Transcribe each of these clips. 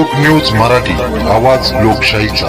लोक न्यूज मराठी आवाज लोकशाहीचा.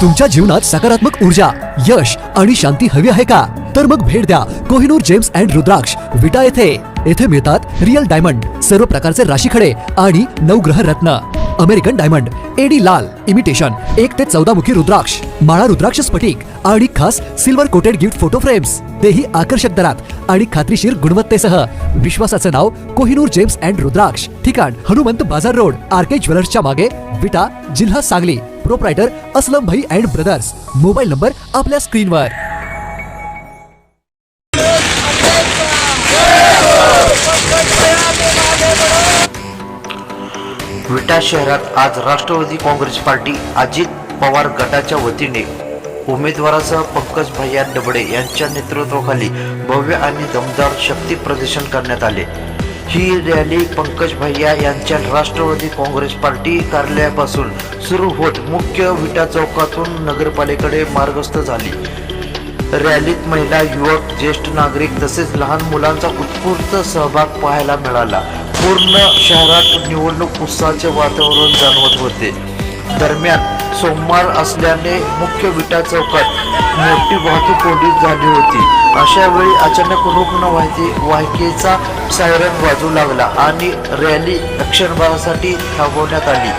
तुमच्या जीवनात सकारात्मक ऊर्जा यश आणि शांती हवी आहे का? तर मग भेट द्या कोहिनूर जेम्स अँड रुद्राक्ष. विटा येथे. येथे मिळतात रिअल डायमंड सर्व प्रकारचे राशीखडे आणि नवग्रह रत्न. अमेरिकन डायमंड एडी लाल. इमिटेशन एक ते चौदा मुखी रुद्राक्ष. माळा रुद्राक्ष स्फटिक आणि खास silver coated gift photo frames तेही आकर्षक दरात आणि खात्रीशीर गुणवत्तेसह. विश्वासाचं नाव कोहिनूर जेम्स अँड रुद्राक्ष. ठिकाण हनुमंत बाजार रोड आर के ज्वेलर्सच्या मागे. विटा जिल्हा सांगली. प्रोप्रायटर असलम भाई अँड ब्रदर्स. मोबाईल नंबर आपल्या स्क्रीनवर. विटा शहरात आज राष्ट्रवादी काँग्रेस पार्टी अजित पवार गटाच्या वतीने उमेदवारासह पंकज भैया डबडे यांच्या नेतृत्वाखाली भव्य आणि दमदार शक्ती प्रदर्शन करण्यात आले. ही रॅली पंकज भैया यांच्या राष्ट्रवादी काँग्रेस पार्टी कार्यालयापासून सुरू होत मुख्य विटा चौकातून नगरपालिकेकडे मार्गस्थ झाली. रॅलीत महिला युवक ज्येष्ठ नागरिक तसेच लहान मुलांचा उत्स्फूर्त सहभाग पाहायला मिळाला. पूर्ण शहरात निवडणूक उत्साहाचे वातावरण जाणवत होते. दरम्यान सोमवार असल्याने मुख्य विटा चौकात मोठी वाहतूक कोंडी झाली होती. अशा वेळी अचानक रुग्ण वाहिती वाहिकेचा सायरन वाजू लागला आणि रॅली क्षणभरासाठी थांबवण्यात आली.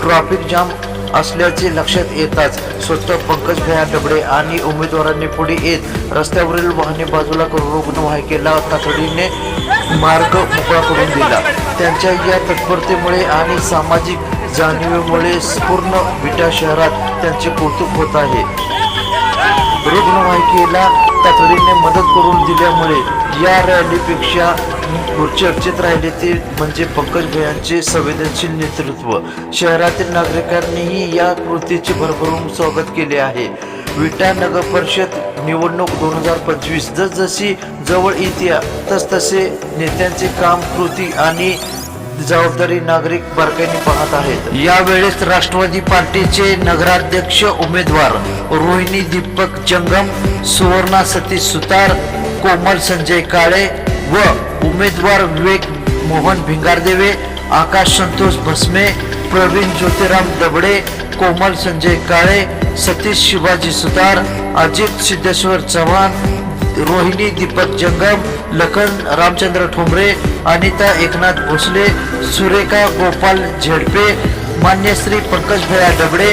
ट्रॅफिक जाम असल्याचे लक्षात येताच स्वतः पंकज भया डबडे आणि उमेदवारांनी पुढे येत रस्त्यावरील वाहने बाजूला करून रुग्णवाहिकेला तातडीने मार्ग मोकळा करून दिला. त्यांच्या या तत्परतेमुळे आणि सामाजिक जाणीवेमुळे पूर्ण विटा शहरात त्यांचे कौतुक होत आहे. रुग्णवाहिकेला तातडीने मदत करून दिल्यामुळे या रॅलीपेक्षा चर्चेत राहिले ते म्हणजे पंकज भयांचे संवेदनशील नेतृत्व. शहरातील नागरिकांनीही या कृतीचे भरभरून स्वागत केले आहे. विटा नगर परिषद निवडणूक दोन हजार पंचवीस जसजशी जवळ येते तसतसे नेत्यांचे काम कृती आणि जबाबदारी नागरिक बारकाईने पाहत आहेत. यावेळेस राष्ट्रवादी पार्टीचे नगराध्यक्ष उमेदवार रोहिणी दीपक जंगम सुवर्णा सतीश सुतार कोमल संजय काळे व उमेदवार विवेक मोहन भिंगारदेवे आकाश संतोष भस्मे प्रवीण ज्योतिराम दबडे कोमल संजय काळे सतीश शिवाजी सुतार अजित सिद्धेश्वर चव्हाण रोहिणी दीपक जंगम लखन रामचंद्र ठोंबरे अनिता एकनाथ भोसले सुरेखा गोपाल झेडपे मान्यश्री पंकज भैया डबडे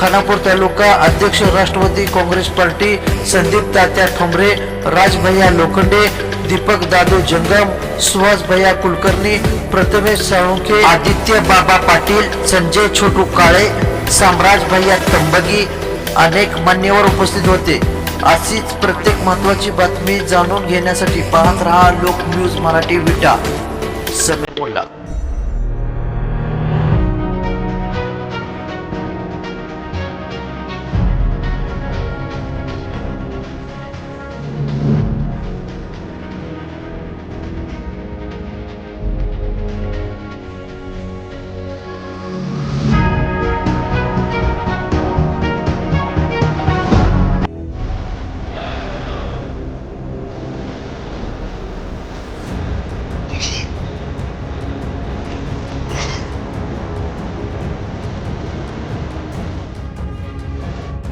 खानापूर तालुका अध्यक्ष राष्ट्रवादी काँग्रेस पार्टी संदीप तात्या ठोंबरे राजभैया लोखंडे दीपक दादू जंगम सुहास भैया कुलकर्णी प्रथमेश साळुंखे आदित्य बाबा पाटील संजय छोटू काळे साम्राज भैया तंबगी अनेक मान्यवर उपस्थित होते. अशीच प्रत्येक महत्वाची बातमी जाणून घेण्यासाठी पाहत रहा लोक न्यूज मराठी विटा. समीर मुल्ला.